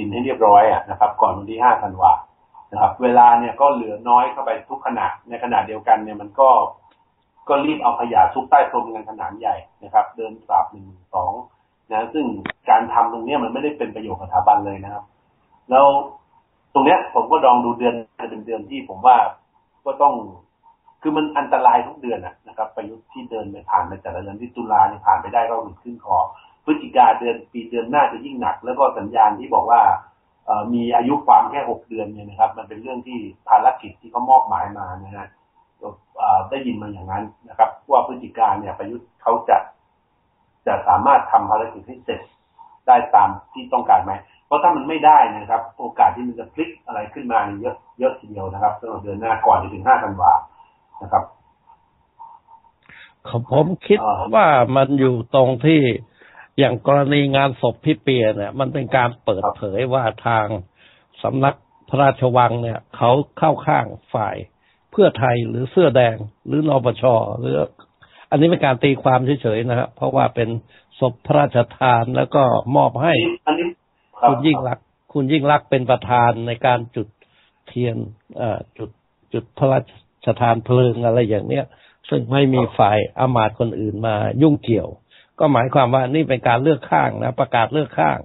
ดินให้เรียบร้อยอะนะครับ ก่อนวันที่ห้าธันวานะครับ เวลาเนี่ยก็เหลือน้อยเข้าไปทุกขณะในขณะเดียวกันเนี่ยมันก็ก็รีบเอาขยะซุกใต้พรมกันขนาดใหญ่นะครับ เดินสาบหนึ่งสองนะซึ่งการทำตรงนี้มันไม่ได้เป็นประโยชน์สถาบันเลยนะครับ แล้วตรงเนี้ยผมก็ลองดูเดือนเป็นเดือนที่ผมว่าก็ต้องคือมันอันตรายทุกเดือนนะครับประยุทธ์ที่เดินไปผ่านไปแต่ละเดือนที่ตุลาเนี่ยผ่านไปได้ก็หลุดขึ้นคอ ฤศจิกาเดือนปีเดือนหน้าจะยิ่งหนัก แล้วก็สัญญาณที่บอกว่ามีอายุความแค่หกเดือนเนี่ยนะครับ มันเป็นเรื่องที่ภารกิจที่เขามอบหมายมานะฮะได้ยินมาอย่างนั้นนะครับ ว่าพฤศจิกาเนี่ยประยุทธ์เขาจะจะสามารถทำภารกิจให้เสร็จได้ตามที่ต้องการไหม เพราะถ้ามันไม่ได้นะครับ โอกาสที่มันจะพลิกอะไรขึ้นมาเยอะเยอะทีเดียวนะครับสำหรับเดือนหน้าก่อนจะถึงห้าธันวานะครับผมคิดว่ามันอยู่ตรงที่ อย่างกรณีงานศพพี่เปียเนี่ย มันเป็นการเปิดเผยว่าทางสำนักพระราชวังเนี่ย เขาเข้าข้างฝ่ายเพื่อไทยหรือเสื้อแดงหรือรปชหรือ อันนี้เป็นการตีความเฉยๆนะครับเพราะว่าเป็นศพพระราชทานแล้วก็มอบให้คุณยิ่งรัก คุณยิ่งรักเป็นประธานในการจุดเทียนจุดจุดพระราชทานเพลิงอะไรอย่างเนี้ย ซึ่งไม่มีฝ่ายอามาตย์คนอื่นมายุ่งเกี่ยว ก็หมายความว่านี่เป็นการเลือกข้างนะประกาศเลือกข้าง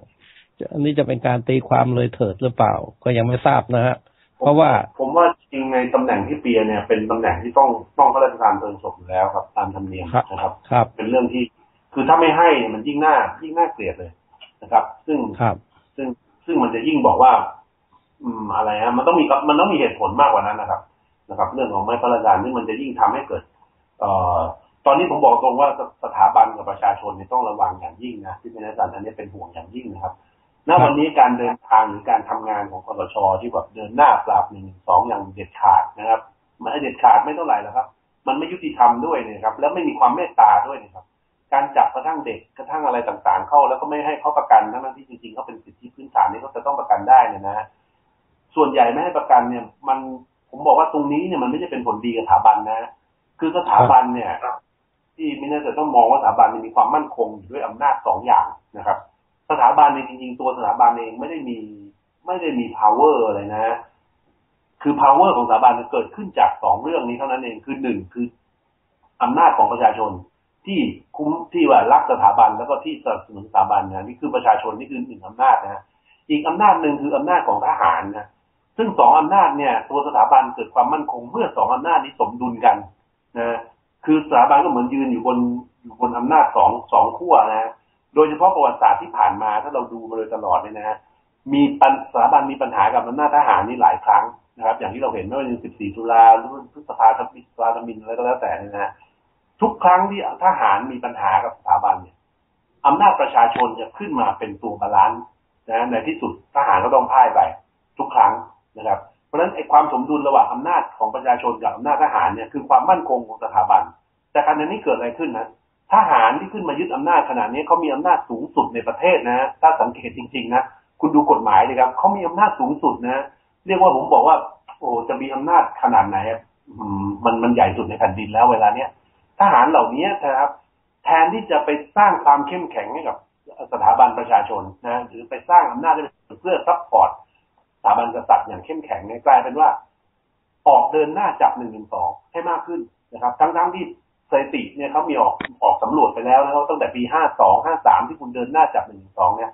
อันนี้จะเป็นการตีความเลยเถิดหรือเปล่า ก็ยังไม่ทราบนะฮะเพราะว่าผมว่าจริงในตำแหน่งที่เปียเนี่ย เป็นตำแหน่งที่ต้องต้องพระราชทานเพลิงศพอยู่แล้วครับ ตามธรรมเนียมนะครับครับ เป็นเรื่องที่คือถ้าไม่ให้มันยิ่งน่ายิ่งน่าเกลียดเลยนะครับ ซึ่งครับ ซึ่งซึ่งมันจะยิ่งบอกว่า อืมอะไรฮะมันต้องมีมันต้องมีเหตุผลมากกว่านั้นนะครับ นะครับ เรื่องของไม่พระราชทานนี่มันจะยิ่งทำให้เกิด เอ่อ ตอนนี้ผมบอกตรงว่าสถาบันกับประชาชนเนี่ยต้องระวังอย่างยิ่งนะที่เป็นอาจารย์อันนี้เป็นห่วงอย่างยิ่งนะครับณวันนี้การเดินทางหรือการทำงานของคอสชที่แบบเดินหน้าปราบหนึ่งสองอย่างเด็ดขาดนะครับ มันเด็ดขาดไม่เท่าไหร่แล้วครับ มันไม่ยุติธรรมด้วยนะครับ แล้วไม่มีความเมตตาด้วยนะครับ การจับกระทั่งเด็กกระทั่งอะไรต่างๆ เข้า แล้วก็ไม่ให้เขาประกันทั้งที่จริงๆเขาเป็นสิทธิพื้นฐานที่เขาจะต้องประกันได้เนี่ยนะส่วนใหญ่ไม่ให้ประกันเนี่ย มันผมบอกว่าตรงนี้เนี่ยมันไม่ใช่เป็นผลดีกับสถาบันนะ คือสถาบันเนี่ย ที่ไม่น่าจะต้องมองว่าสถาบันมีความมั่นคงอยู่ด้วยอำนาจสองอย่างนะครับ สถาบันในจริงๆตัวสถาบันเองไม่ได้มีไม่ได้มี power อะไรนะ คือ power ของสถาบันเกิดขึ้นจากสองเรื่องนี้เท่านั้นเองคือหนึ่งคืออำนาจของประชาชนที่คุ้มที่ว่ารักสถาบันแล้วก็ที่สนับสนุนสถาบันนะนี่คือประชาชนนี่คือหนึ่งอำนาจนะอีกอำนาจหนึ่งคืออำนาจของทหารนะซึ่งสองอำนาจเนี่ย ตัวสถาบันเกิดความมั่นคงเมื่อสองอำนาจนี้สมดุลกันนะ คือสถาบันก็เหมือนยืนอยู่บนอยู่บนอำนาจสองสองขั้วนะ โดยเฉพาะประวัติศาสตร์ที่ผ่านมาถ้าเราดูมาโดยตลอดเนี่ยนะฮะมีปัญสถาบันมีปัญหากับอำนาจทหารนี่หลายครั้งนะครับ อย่างที่เราเห็นไม่ว่าจะ14 ตุลาหรือพฤษภาธมินราธมินอะไรก็แล้วแต่เนี่ยนะทุกครั้งที่ทหารมีปัญหากับสถาบันเนี่ยอำนาจประชาชนจะขึ้นมาเป็นตัวบาลานซ์นะในที่สุดทหารก็ต้องพ่ายไป ทุกครั้งนะครับ ราะฉะนั้นไอ้ความสมดุลระหว่างอำนาจของประชาชนกับอำนาจทหารเนี่ยคือความมั่นคงของสถาบัน แต่ขณะนี้เกิดอะไรขึ้นนะทหารที่ขึ้นมายึดอำนาจขนาดนี้เขามีอำนาจสูงสุดในประเทศนะ ถ้าสังเกตจริง ๆ นะ คุณดูกฎหมายเลยครับเขามีอำนาจสูงสุดนะ เรียกว่าผมบอกว่า โอ้จะมีอำนาจขนาดไหนมันมันใหญ่สุดในแผ่นดินแล้วเวลาเนี้ยทหารเหล่านี้นะครับ แทนที่จะไปสร้างความเข้มแข็งให้กับสถาบันประชาชนนะหรือไปสร้างอำนาจเพื่อซัพพอร์ต ถาบันกษัตริย์อย่างเข้มแข็งเนี่ยกลายเป็นว่า ออกเดินหน้าจับหนึ่งหนึ่งสองให้มากขึ้นนะครับ ทั้งๆที่สถิติเนี่ยเขามีออกออกสำรวจไปแล้วนะครับตั้งแต่ปีห้าสองห้าสามที่คุณเดินหน้าจับหนึ่งสองเนี่ย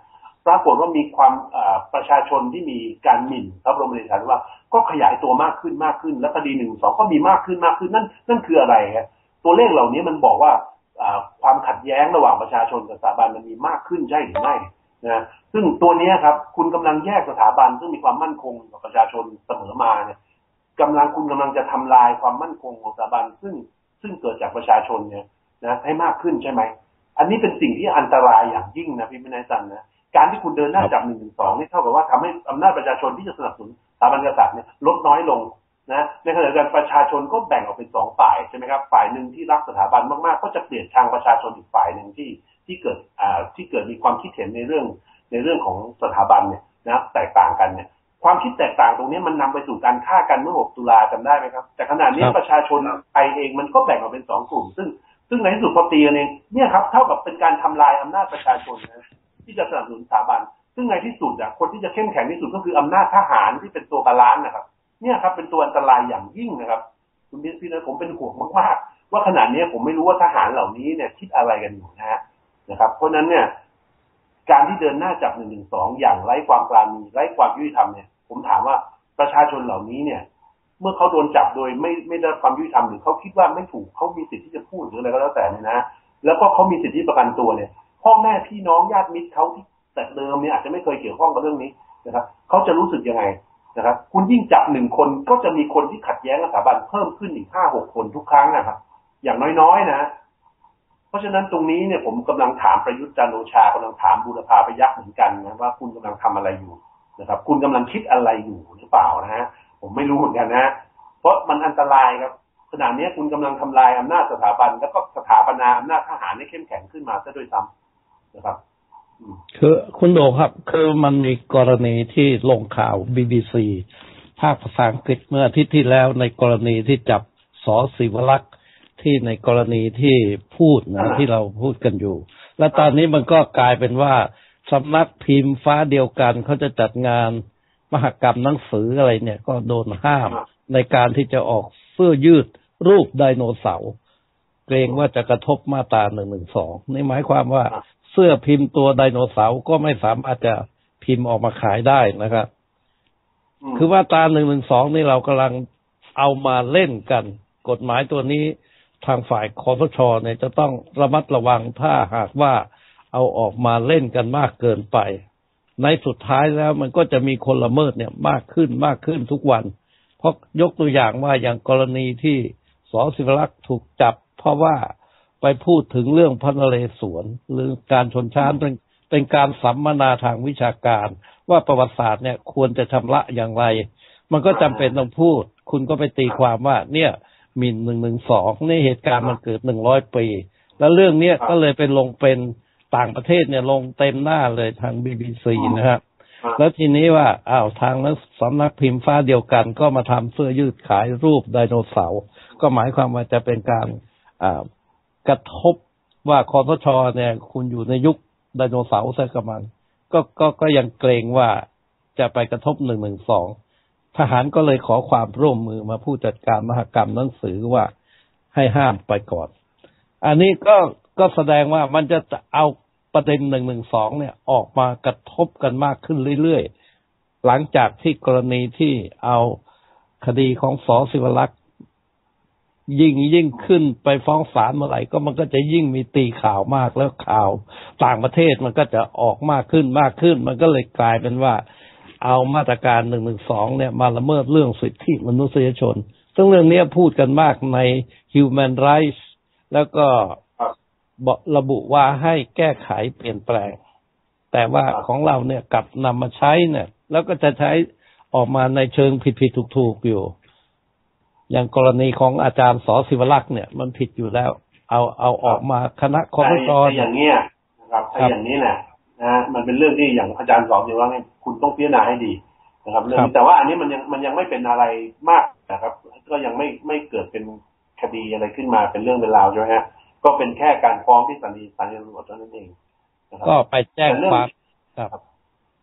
ปรากฏว่ามีความประชาชนที่มีการหมิ่นพระบรมเดชานุว่าก็ขยายตัวมากขึ้นมากขึ้น และคดีหนึ่งสองก็มีมากขึ้นมากขึ้นนั่นนั่นคืออะไรครับตัวเลขเหล่านี้มันบอกว่าความขัดแย้งระหว่างประชาชนกับสถาบันมันมีมากขึ้นใช่หรือไม่ นะซึ่งตัวนี้ครับ คุณกำลังแยกสถาบัน ซึ่งมีความมั่นคงกับประชาชนเสมอมาเนี่ยกำลังคุณกำลังจะทำลายความมั่นคงของสถาบัน ซึ่งซึ่งเกิดจากประชาชนเนี่ยนะให้มากขึ้นใช่ไหม อันนี้เป็นสิ่งที่อันตรายอย่างยิ่งนะพี่มินายสันนะการที่คุณเดินหน้าจับหนึ่งหนึ่งสองนี่เท่ากับว่าทำให้อำนาจประชาชนที่จะสนับสนุนสถาบันกษัตริย์เนี่ยลดน้อยลงนะในขณะเดียวกันประชาชนก็แบ่งออกเป็นสองฝ่ายใช่ไหมครับฝ่ายหนึ่งที่รักสถาบันมากๆ ก็จะเปลี่ยนทางประชาชนอีกฝ่ายหนึ่งที่ที่เกิด ดมีความคิดเห็นในเรื่องในเรื่องของสถาบันเนี่ยนะแตกต่างกันเนี่ยความคิดแตกต่างตรงนี้มันนำไปสู่การฆ่ากันเมื่อ 6 ตุลาจำได้ไหมครับ แต่ขณะนี้ประชาชนไทยเองมันก็แบ่งออกเป็นสองกลุ่ม ซึ่งซึ่งในที่สุดพอตีกันเองเนี่ยครับเท่ากับเป็นการทำลายอำนาจประชาชนนะที่จะสนับสนุนสถาบัน ซึ่งในที่สุดอะคนที่จะเข้มแข็งที่สุดก็คืออำนาจทหารที่เป็นตัวบาลานซ์นะครับ เนี่ยครับเป็นตัวอันตรายอย่างยิ่งนะครับคุณพี่นะผมเป็นห่วงมากๆว่าขนาดนี้ผมไม่รู้ว่าทหารเหล่านี้เนี่ยคิดอะไรกันอยู่นะฮะนะครับ เพราะนั้นเนี่ย การที่เดินหน้าจับหนึ่งหนึ่งสองอย่างไร้ความปราณีไร้ความยุติธรรมเนี่ย ผมถามว่าประชาชนเหล่านี้เนี่ย เมื่อเขาโดนจับโดยไม่ไม่ได้ความยุติธรรมหรือเขาคิดว่าไม่ถูกเขามีสิทธิ์ที่จะพูดหรืออะไรก็แล้วแต่เนี่ยนะแล้วก็เขามีสิทธิประกันตัวเนี่ย พ่อแม่พี่น้องญาติมิตรเขาที่แต่เดิมเนี่ยอาจจะไม่เคยเกี่ยวข้องกับเรื่องนี้นะครับเขาจะรู้สึกยังไงนะครับ คุณยิ่งจับหนึ่งคนก็จะมีคนที่ขัดแย้งสถาบันเพิ่มขึ้นอีกห้าหกคนทุกครั้งนะครับ อย่างน้อยๆนะ เพราะฉะนั้นตรงนี้เนี่ยผมกำลังถามประยุทธ์จันโอชากำลังถามบูรพาพยักษ์เหมือนกันนะว่าคุณกำลังทำอะไรอยู่นะครับ คุณกำลังคิดอะไรอยู่หรือเปล่านะฮะผมไม่รู้เหมือนกันนะเพราะมันอันตรายครับขณะนี้คุณกำลังทำลายอำนาจสถาบัน แล้วก็สถาปนาอำนาจทหารให้เข้มแข็งขึ้นมาซะด้วยซ้ำนะครับคือคุณโดครับ คือมันมีกรณีที่ลงข่าว BBC ภาคภาษาอังกฤษเมื่ออาทิตย์ที่แล้วในกรณีที่จับสอศิวลักษณ์ ที่ในกรณีที่พูดนะที่เราพูดกันอยู่ และตอนนี้มันก็กลายเป็นว่าสำนักพิมพ์ฟ้าเดียวกันเขาจะจัดงานมหกรรมหนังสืออะไรเนี่ย ก็โดนห้ามในการที่จะออกเสื้อยืดรูปไดโนเสาร์เกรงว่าจะกระทบมาตราหนึ่งหนึ่งสองนี่หมายความว่าเสื้อพิมพ์ตัวไดโนเสาร์ก็ไม่สามารถจะพิมพ์ออกมาขายได้นะครับ คือว่าตราหนึ่งหนึ่งสองนี่เรากำลังเอามาเล่นกัน กฎหมายตัวนี้ ทางฝ่ายคอสชเนี่ยจะต้องระมัดระวังถ้าหากว่าเอาออกมาเล่นกันมากเกินไป ในสุดท้ายแล้วมันก็จะมีคนละเมิดเนี่ยมากขึ้นมากขึ้นทุกวัน เพราะยกตัวอย่างว่าอย่างกรณีที่สอศิวรักษ์ถูกจับ เพราะว่าไปพูดถึงเรื่องพระนเรศวรหรือการชนชั้นเป็นเป็นการสัมมนาทางวิชาการ ว่าประวัติศาสตร์เนี่ยควรจะชำระอย่างไร มันก็จำเป็นต้องพูด คุณก็ไปตีความว่า เนี่ย มินหนึ่งหนึ่งสองนี่เหตุการณ์มันเกิดหนึ่งร้อยปี แล้วเรื่องเนี้ยก็เลยเป็นลงเป็นต่างประเทศเนี่ยลงเต็มหน้าเลยทางบีบีซีนะครับแล้วทีนี้ว่าอ้าวทางนักสำนักพิมพ์ฟ้าเดียวกัน ก็มาทำเสื้อยืดขายรูปไดโนเสาร์ก็หมายความว่าจะเป็นการอ่ากระทบว่าคอสชเนี่ย คุณอยู่ในยุคไดโนเสาร์ใช่กับมันก็ก็ก็ยังเกรงว่าจะไปกระทบหนึ่งหนึ่งสอง ทหารก็เลยขอความร่วมมือมาผู้จัดการมหกรรมหนังสือว่าให้ห้ามไปก่อน อันนี้ก็ก็แสดงว่ามันจะเอาประเด็นหนึ่งหนึ่งสองเนี่ยออกมากระทบกันมากขึ้นเรื่อยๆ หลังจากที่กรณีที่เอาคดีของสอศิวลักษณ์ยิ่งยิ่งขึ้นไปฟ้องศาลเมื่อไหร่ก็มันก็จะยิ่งมีตีข่าวมากแล้วข่าว ต่างประเทศมันก็จะออกมากขึ้นมากขึ้น มันก็เลยกลายเป็นว่า เอามาตรการหนึ่งหนึ่งสองเนี่ยมาละเมิดเรื่องสิทธิมนุษยชน ซึ่งเรื่องนี้พูดกันมากใน Human Rights แล้วก็บอกระบุว่าให้แก้ไขเปลี่ยนแปลง แต่ว่าของเราเนี่ยกลับนำมาใช้เนี่ย แล้วก็จะใช้ออกมาในเชิงผิดผิดถูกถูกอยู่ อย่างกรณีของอาจารย์สอศิวลักษณ์เนี่ยมันผิดอยู่แล้ว เอาเอาออกมาคณะคอสชอย่างเนี้ยนะครับถ้าอย่างนี้เนี่ย นะมันเป็นเรื่องที่อย่างอาจารย์สอนอยู่ว่าคุณต้องพิจารณาให้ดีนะครับ เรื่องแต่ว่าอันนี้มันยังมันยังไม่เป็นอะไรมากนะครับ ก็ยังไม่ไม่เกิดเป็นคดีอะไรขึ้นมาเป็นเรื่องเป็นราวใช่ไหมฮะก็เป็นแค่การฟ้องที่สันนิษฐานตำรวจเท่านั้นเองนะครับก็ไปแจ้งความครับ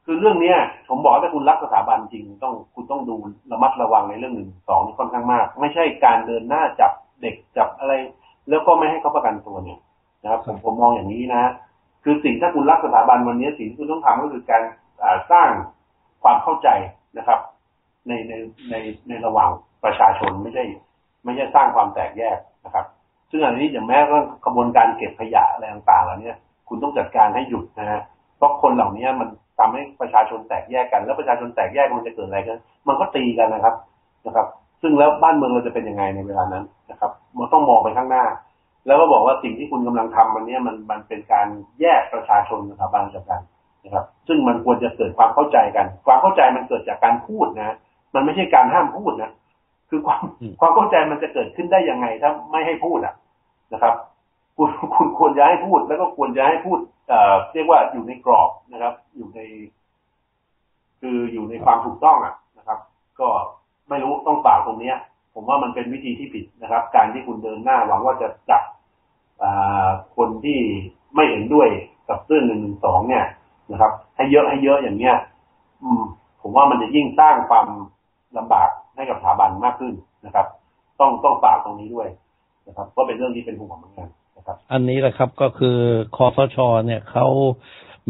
คือเรื่องเนี้ย ผมบอกถ้าคุณรักสถาบันจริงต้องคุณต้องดูระมัดระวังในเรื่องหนึ่งสองนี่ค่อนข้างมาก ไม่ใช่การเดินหน้าจับเด็กจับอะไร แล้วก็ไม่ให้เขาประกันตัวเนี่ยนะครับผมผมมองอย่างนี้นะ คือสิ่งถ้าคุณรักสถาบันวันนี้สิ่งที่คุณต้องทำก็คือการสร้างความเข้าใจนะครับ ในในในในระหว่างประชาชนไม่ใช่ ไม่ใช่สร้างความแตกแยกนะครับ ซึ่งอันนี้อย่างแม้ก็กระบวนการเก็บขยะอะไรต่างๆเหล่านี้คุณต้องจัดการให้หยุดนะฮะเพราะคนเหล่านี้มันทำให้ประชาชนแตกแยกกัน แล้วประชาชนแตกแยกมันจะเกิดอะไรกันมันก็ตีกันนะครับนะครับ ซึ่งแล้วบ้านเมืองเราจะเป็นยังไงในเวลานั้นนะครับ มันต้องมองไปข้างหน้า แล้วก็บอกว่าสิ่งที่คุณกำลังทำมันเนี้ยมันมันเป็นการแยกประชาชนสถาบันจากกันนะครับ ซึ่งมันควรจะเกิดความเข้าใจกัน ความเข้าใจมันเกิดจากการพูดนะ มันไม่ใช่การห้ามพูดนะคือความความเข้าใจมันจะเกิดขึ้นได้ยังไงถ้าไม่ให้พูดอะนะครับ คุณคุณควรจะให้พูด แล้วก็ควรจะให้พูดเอ่อเรียกว่าอยู่ในกรอบนะครับ อยู่ใน คืออยู่ในความถูกต้องอะนะครับ ก็ไม่รู้ต้องฝากตรงเนี้ย ผมว่ามันเป็นวิธีที่ผิดนะครับ การที่คุณเดินหน้าหวังว่าจะจับ คนที่ไม่เห็นด้วยกับเรื่องหนึ่งหนึ่งสองเนี่ยนะครับ ให้เยอะให้เยอะอย่างเนี้ย อืม ผมว่ามันจะยิ่งสร้างความลำบากให้กับสถาบันมากขึ้นนะครับ ต้องต้องฝากตรงนี้ด้วยนะครับ ก็เป็นเรื่องที่เป็นห่วงเหมือนกันนะครับ อันนี้แหละครับก็คือคอสชเนี่ยเขา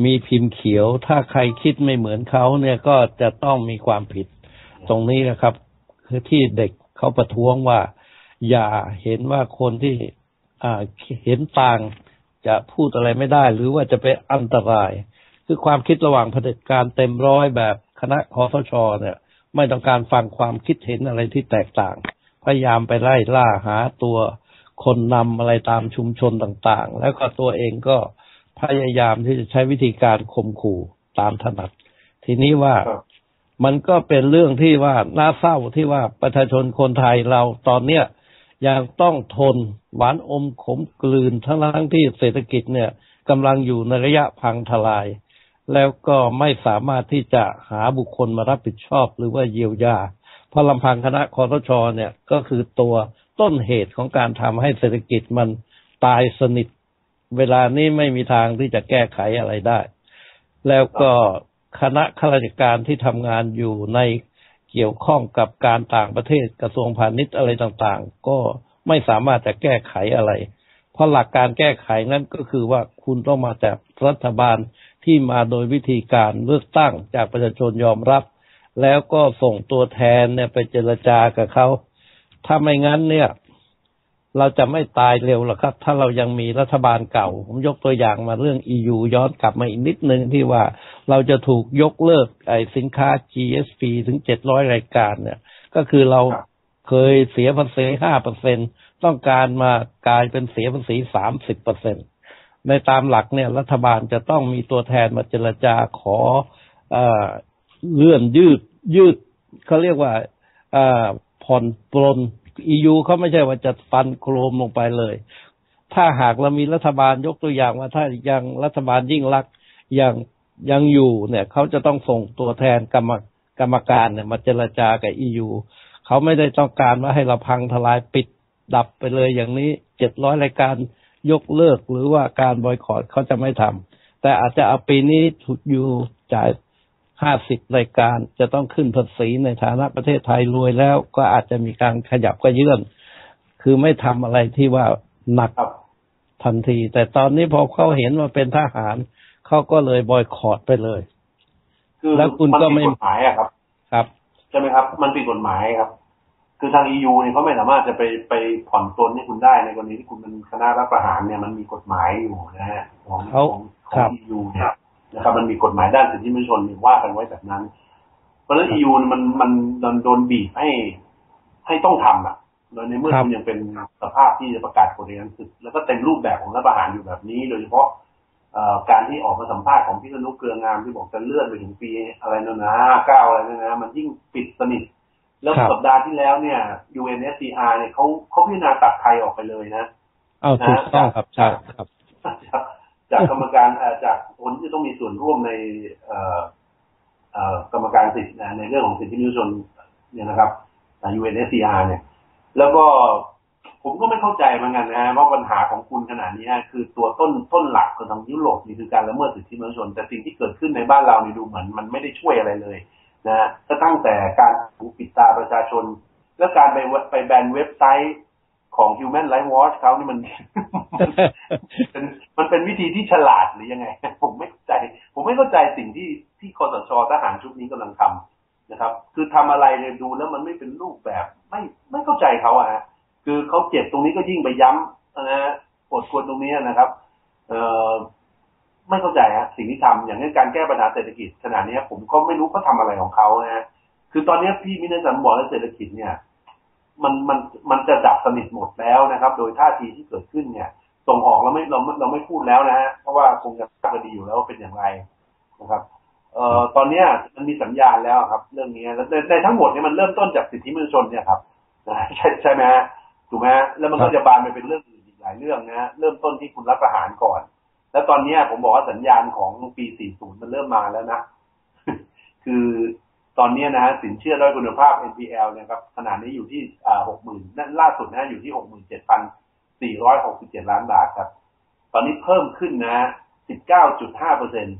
มีพิมพ์เขียว ถ้าใครคิดไม่เหมือนเขาเนี่ยก็จะต้องมีความผิด ตรงนี้นะครับ คือที่เด็กเขาประท้วงว่า อย่าเห็นว่าคนที่ เห็นต่างจะพูดอะไรไม่ได้ หรือว่าจะเป็นอันตราย คือความคิดระหว่างเผด็จการเต็มร้อยแบบคณะคอสชเนี่ย ไม่ต้องการฟังความคิดเห็นอะไรที่แตกต่าง พยายามไปไล่ล่าหาตัวคนนำอะไรตามชุมชนต่างๆ แล้วก็ตัวเองก็พยายามที่จะใช้วิธีการข่มขู่ตามถนัด ทีนี้ว่าครับมันก็เป็นเรื่องที่ว่าน่าเศร้าที่ว่าประชาชนคนไทยเราตอนเนี้ย ยังต้องทนหวานอมขมกลืนทั้งทั้งที่เศรษฐกิจเนี่ยกำลังอยู่ในระยะพังทลาย แล้วก็ไม่สามารถที่จะหาบุคคลมารับผิดชอบหรือว่าเยียวยาเพราะลำพังคณะคอสชเนี่ยก็คือตัวต้นเหตุของการทำให้เศรษฐกิจมันตายสนิท เวลานี้ไม่มีทางที่จะแก้ไขอะไรได้ แล้วก็คณะข้าราชการที่ทำงานอยู่ใน เกี่ยวข้องกับการต่างประเทศกระทรวงพาณิชย์อะไรต่างๆ ก็ไม่สามารถจะแก้ไขอะไร เพราะหลักการแก้ไขนั้นก็คือว่าคุณต้องมาจากรัฐบาลที่มาโดยวิธีการเลือกตั้งจากประชาชนยอมรับ แล้วก็ส่งตัวแทนเนี่ยไปเจรจากับเขาถ้าไม่งั้นเนี่ย เราจะไม่ตายเร็วหรอกครับ ถ้าเรายังมีรัฐบาลเก่า ผมยกตัวอย่างมาเรื่อง EU ย้อนกลับมาอีกนิดนึงที่ว่า เราจะถูกยกเลิกไอ้สินค้า GSP ถึง700รายการเนี่ย ก็คือเราครับเคยเสียภาษี5เปอร์เซ็นต้องการมากลายเป็นเสียภาษี30เปอร์เซ็นในตามหลักเนี่ย รัฐบาลจะต้องมีตัวแทนมาเจรจาขอเอ่อเลื่อนยืดยืดเขาเรียกว่าเอ่อผ่อนปลน EU เขาไม่ใช่ว่าจะฟันโครมลงไปเลย ถ้าหากเรามีรัฐบาลยกตัวอย่างว่าถ้ายังรัฐบาลยิ่งรักษณ์ยัง ยังอยู่เนี่ยเขาจะต้องส่งตัวแทนกรรมกรรมการเนี่ยมาเจรจากับ EU เขาไม่ได้ต้องการว่าให้เราพังทลายปิดดับไปเลยอย่างนี้เจ็ดร้อยรายการยกเลิกหรือว่าการบอยคอรดเขาจะไม่ทำแต่อาจจะเอาปีนี้ถูกอยู่จ่ายห้าสิบรายการจะต้องขึ้นภาษีในฐานะประเทศไทยรวยแล้ว ก็อาจจะมีการขยับก็เยื่อน คือไม่ทำอะไรที่ว่าหนักครับทันที แต่ตอนนี้พอเขาเห็นว่าเป็นทหาร เขาก็เลยบอยคอรดไปเลย คือแล้วคุณก็ไม่นผิดกฎหมายอะครับ ครับใช่ไหมครับ มันผิดกฎหมายครับ คือทาง EU เนี่ยเขาไม่สามารถจะไปไปผ่อนปลนให้คุณได้ในกรณีที่คุณเป็นคณะรัฐประหารเนี่ยมันมีกฎหมายอยู่นะฮะของเขาของขครัองบ EU เนี่ยนะครับ มันมีกฎหมายด้านสิทธิมนุษยชนว่ากันไว้แบบนั้น เพราะฉะนั้น EU เนี่ยมันมันมันโดนบีบให้ให้ต้องทำอะโดยในเมื่อครับคุณยังเป็นสภาพที่จะประกาศกฎเกณฑ์ศึกแล้วก็เต็มรูปแบบของรัฐประหารอยู่แบบนี้ โดยเฉพาะเอ่อ การที่ออกมาสัมภาษณ์ของพี่สนุกเกลืองามที่บอกจะเลื่อนไปถึงปีอะไรนั่นนะเก้าอะไรนั่นนะมันยิ่งปิดสนิทแล้วครับสัปดาห์ที่แล้วเนี่ย UNSCR เนี่ยเขาเขาพิจารณาตัดไทยออกไปเลยนะเอาถูกต้องครับใช่ครับ จากจากกรรมการเอ่อจากคนที่ต้องมีส่วนร่วมในเอ่อเอ่อกรรมการสิทธินะในเรื่องของสิทธิมนุษยชนเนี่ยนะครับอ่า UNSCR เนี่ย แล้วก็ ผมก็ไม่เข้าใจเหมือนกันนะว่าปัญหาของคุณขนาดนี้คือตัวต้นต้นหลักของทางยุโรปนี่คือการละเมิดสิทธิมนุษยชน แต่สิ่งที่เกิดขึ้นในบ้านเรานี่ดูเหมือนมันไม่ได้ช่วยอะไรเลยนะฮะก็ตั้งแต่การถูปิดตาประชาชน และการไปไปแบนเว็บไซต์ของ Human Rights Watch เขานี่มันเป็นมันเป็นวิธีที่ฉลาดหรือยังไง ผมไม่เข้าใจ ผมไม่เข้าใจสิ่งที่ที่คอสชทหารชุดนี้กำลังทำนะครับ คือทำอะไรเนี่ยดูแล้วมันไม่เป็นรูปแบบ ไม่ไม่เข้าใจเขาอะฮะ คือเขาเจ็บตรงนี้ก็ยิ่งไปย้ำนะฮะอดควรตรงนี้นะครับ เอ่อไม่เข้าใจฮะสิ่งที่ทำอย่างเช่นการแก้ปัญหาเศรษฐกิจขนาดนี้ผมก็ไม่รู้เขาทำอะไรของเขานะฮะคือตอนนี้พี่มินสันบอกว่าเศรษฐกิจเนี่ย มันมันมันจะดับสนิทหมดแล้วนะครับ โดยท่าทีที่เกิดขึ้นเนี่ยส่งออกเราไม่เราไม่เราไม่พูดแล้วนะฮะเพราะว่าคงจะทราบดีอยู่แล้วว่าเป็นอย่างไรนะครับเอ่อตอนเนี้ยมันมีสัญญาณแล้วครับ เรื่องนี้แล้วในในทั้งหมดเนี่ยมันเริ่มต้นจากสิทธิมนุษยชนเนี่ยครับใช่ใช่ไหมฮะ ถูกไหมฮะแล้วมันก็จะบานไปเป็นเรื่องอื่นอีกหลายเรื่องนะฮะเริ่มต้นที่คุณรัฐประหารก่อน แล้วตอนเนี้ยผมบอกว่าสัญญาณของปี 40 มันเริ่มมาแล้วนะ คือตอนเนี้ยนะฮะสินเชื่อด้อยคุณภาพ NPL เนะครับขนาดนี้อยู่ที่อ่า60,000นั่นล่าสุดนะฮะอยู่ที่67,467ล้านบาทครับ ตอนนี้เพิ่มขึ้นนะ19.5เปอร์เซ็นต์